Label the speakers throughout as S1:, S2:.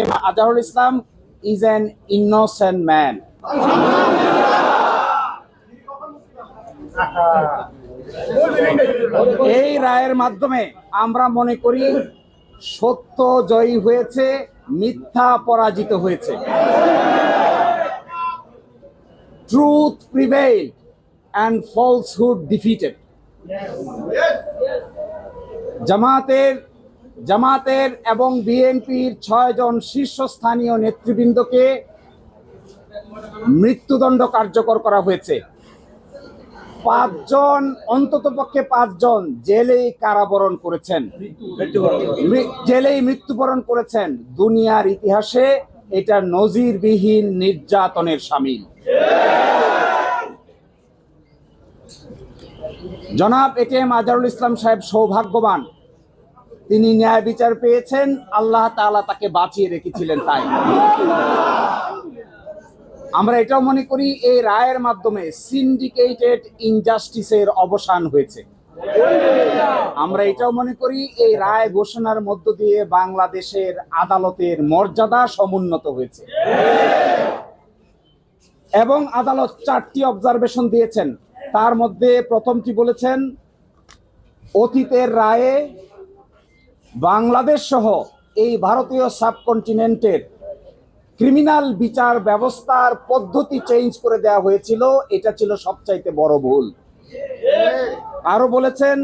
S1: Azharul Islam is an innocent man এই রায়ের মাধ্যমে আমরা মনে করি সত্য জয়ী হয়েছে, মিথ্যা পরাজিত হয়েছে। Truth prevail and falsehood defeated জামাতের জামাতের এবং বিএনপির ছয়জন শীর্ষস্থানীয় নেতৃবৃন্দকে মৃত্যুদণ্ড কার্যকর করা হয়েছে। পাঁচজন, অন্ততপক্ষে পাঁচজন জেলেই কারাবরণ করেছেন। জেলেই মৃত্যুবরণ করেছেন। দুনিয়ার ইতিহাসে এটা নজিরবিহীন নির্যাতনের সামিল। জনাব এটিএম আজহারুল ইসলাম সাহেব সৌভাগ্যবান। তিনি ন্যায় বিচার পেয়েছেন, আল্লাহ তাআলা তাকে বাঁচিয়ে রেখেছিলেন তাই। আমরা এটাও মনে করি, এই রায়ের মাধ্যমে সিন্ডিকেটেড ইনজাস্টিসের অবসান হয়েছে। আমরা এটাও মনে করি, এই রায় ঘোষণার মধ্য দিয়ে বাংলাদেশের আদালতের মর্যাদা সমুন্নত হয়েছে। এবং আদালত চারটি অবজারভেশন দিয়েছেন। তার মধ্যে প্রথমটি বলেছেন, অতীতের রায়ে বাংলাদেশ সহ এই ভারতীয় সাবকন্টিনেন্টের ক্রিমিনাল বিচার ব্যবস্থার পদ্ধতি চেঞ্জ করে দেওয়া হয়েছিল। এটা ছিল সবচাইতে বড় ভুল। আরও বলেছেন,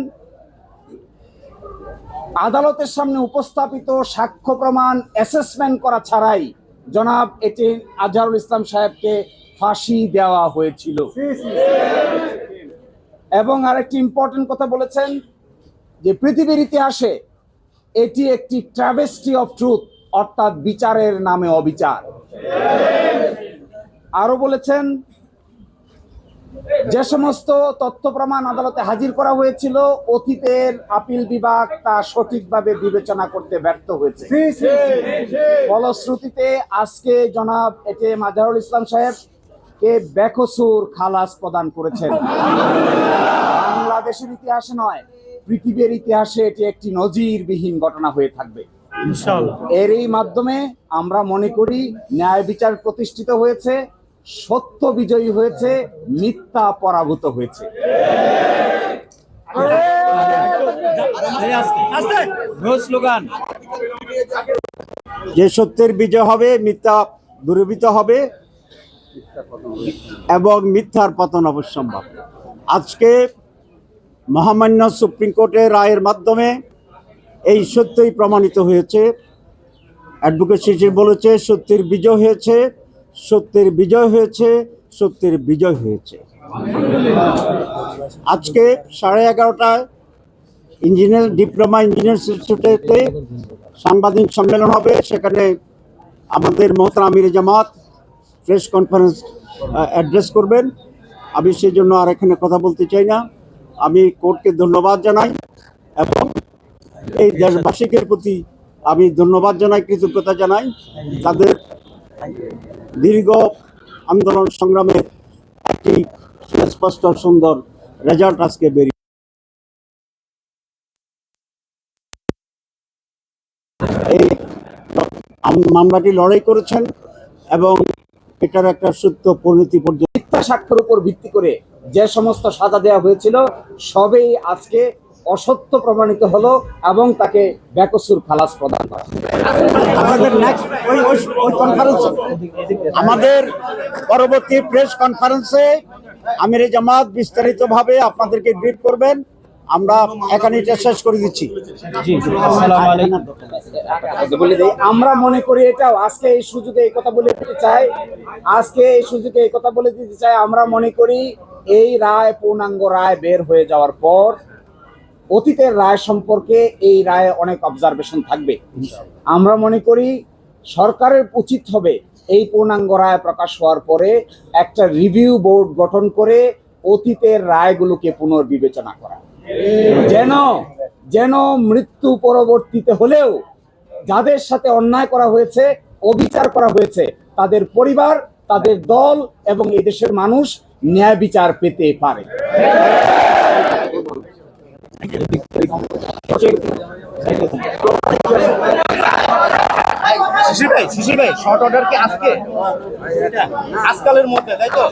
S1: আদালতের সামনে উপস্থাপিত সাক্ষ্য প্রমাণ অ্যাসেসমেন্ট করা ছাড়াই জনাব এটি আজহারুল ইসলাম সাহেবকে ফাঁসি দেওয়া হয়েছিল। এবং আরেকটি ইম্পর্টেন্ট কথা বলেছেন যে পৃথিবীর ইতিহাসে এটি একটি ট্রাভেস্টি অফ ট্রুথ অর্থাৎ বিচারের নামে অবিচার। আরও বলেছেন যে সমস্ত তথ্য প্রমাণ আদালতে হাজির করা হয়েছিল অতীতের আপিল বিভাগ তা সঠিকভাবে বিবেচনা করতে ব্যর্থ হয়েছে। ফলশ্রুতিতে আজকে জনাব এতে মাজারুল ইসলাম সাহেব কে বেকসুর খালাস প্রদান করেছেন। বাংলাদেশের ইতিহাসে নয় পৃথিবীর ইতিহাসে এটি একটি নজিরবিহীন ঘটনা হয়ে থাকবে। এর এই মাধ্যমে আমরা মনে করি ন্যায় বিচার প্রতিষ্ঠিত হয়েছে সত্য বিজয়ী হয়েছে মিথ্যা পরাভূত হয়েছে।
S2: যে সত্যের বিজয় হবে মিথ্যা দূরীভূত হবে এবং মিথ্যার পতন অবশ্যম্ভব। আজকে মহামান্য সুপ্রিম কোর্টের রায়ের মাধ্যমে এই সত্যই প্রমাণিত হয়েছে। অ্যাডভোকেট শিশির বলেছে, সত্যের বিজয় হয়েছে, সত্যের বিজয় হয়েছে, সত্যের বিজয় হয়েছে। আজকে সাড়ে এগারোটায় ইঞ্জিনিয়ার, ডিপ্লোমা ইঞ্জিনিয়ার ইনস্টিটিউটে সাংবাদিক সম্মেলন হবে। সেখানে আমাদের মহতরা আমির জামাত প্রেস কনফারেন্স অ্যাড্রেস করবেন। আমি সেই জন্য আর এখানে কথা বলতে চাই না। আমি কোর্টকে ধন্যবাদ জানাই এবং এই দেশবাসীদের প্রতি আমি ধন্যবাদ জানাই, কৃতজ্ঞতা জানাই। তাদের দীর্ঘ আন্দোলন সংগ্রামের একটি সুস্পষ্ট, সুন্দর রেজাল্ট আজকে বেরিয়ে এই মামলাটি লড়াই করেছেন এবং এটার একটা সত্য পরিণতি পর্যন্ত
S1: মিথ্যা সাক্ষ্যের উপর ভিত্তি করে যে সমস্ত সাজা দেওয়া হয়েছিল সবেই আজকে অসত্য প্রমাণিত হলো এবং তাকে বেকসুর খালাস প্রদান করা
S2: আমাদের পরবর্তী প্রেস কনফারেন্সে আমির জামাত বিস্তারিতভাবে আপনাদেরকে ব্রিফ করবেন। আমরা এখানে এটা শেষ করে দিচ্ছি।
S1: আমরা মনে করি এটাও আজকে এই সুযোগে এই কথা বলে দিতে চাই। আজকে এই সুযোগে এই কথা বলে দিতে চাই আমরা মনে করি এই রায় পূর্ণাঙ্গ রায় বের হয়ে যাওয়ার পর অতীতের রায় সম্পর্কে এই রায়ে অনেক অবজারভেশন থাকবে। আমরা মনে করি সরকারের উচিত হবে এই পূর্ণাঙ্গ রায় প্রকাশ হওয়ার পরে একটা রিভিউ বোর্ড গঠন করে অতীতের রায়গুলোকে পুনর্বিবেচনা করা। যেন যেন মৃত্যু পরবর্তীতে হলেও যাদের সাথে অন্যায় করা হয়েছে অবিচার করা হয়েছে তাদের পরিবার তাদের দল এবং এদেশের মানুষ ন্যায় বিচার পেতে পারে।
S3: শর্ট আজকালের মধ্যে তাই তো?